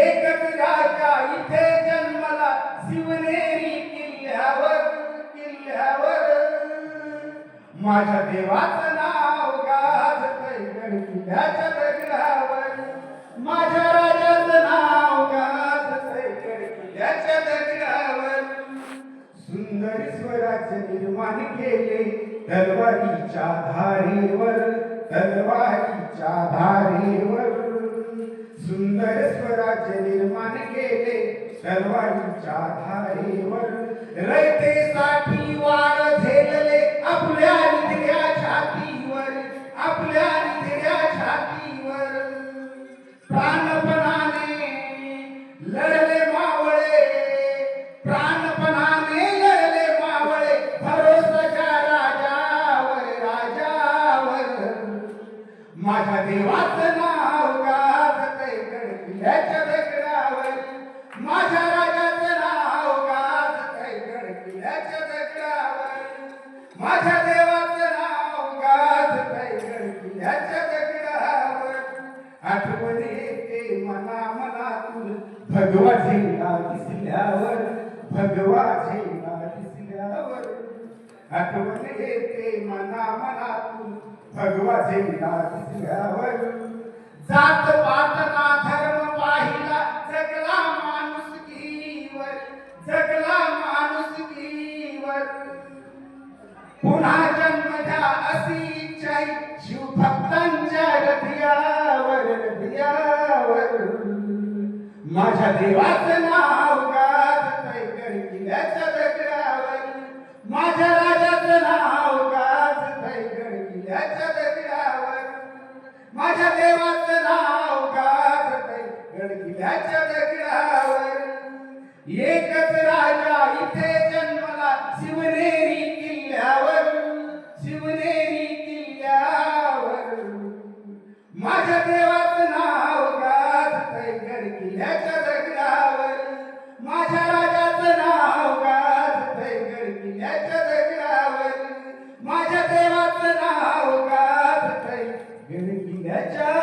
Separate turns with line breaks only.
एकच राजा इथे जन्मला शिवनेरी किल्ल्यावर किल्ल्यावर. माझ्या देवाचं नाव गाजतय गड किल्ल्याच्या दगडावर माझ्या राजाचं नाव गाजतय गड किल्ल्याच्या दगडावर सुंदर स्वराज्य निर्माण केले तलवारीच्या धारेवर. तलवारीच्या धारेवर सुंदर स्वराज्य निर्माण केले. तलवारीच्या धारेवर रयतेसाठी वार झेलले आपल्या निधड्या छातीवर आपल्या निधड्या छातीवर प्राण माझ्या देवाचं नाव गाजतय गडकिल्ल्याच्या दगडावर माझ्या राजाचं नाव गाजतय गडकिल्ल्याच्या दगडावर माझ्या देवाचं नाव गाजतय गडकिल्ल्याच्या दगडावर आठवण येते मना मनातून भगवा झेंडा दिसल्यावर भगवा झेंडा दिसल्यावर. आठवण येते मना मनातून भगवा झेंडा दिसल्यावर जात पात धर्म पाहिला जगला माणुसकीवर जगला पुन्हा जन्म द्या अशी इच्छा आहे शिवभक्तांच्या हृदयावर हृदयावर माझ्या देवाचं नाव गाजतय दगडावर. माझ्या माझ्या देवाचं नाव गाजतय गडकिल्याच्या दगडावर एकच राजा इथे जन्मला शिवनेरी किल्ल्यावर शिवनेरी किल्ल्यावर. माझ्या देवाचं नाव गाजतय गडकिल्याच्या Jack.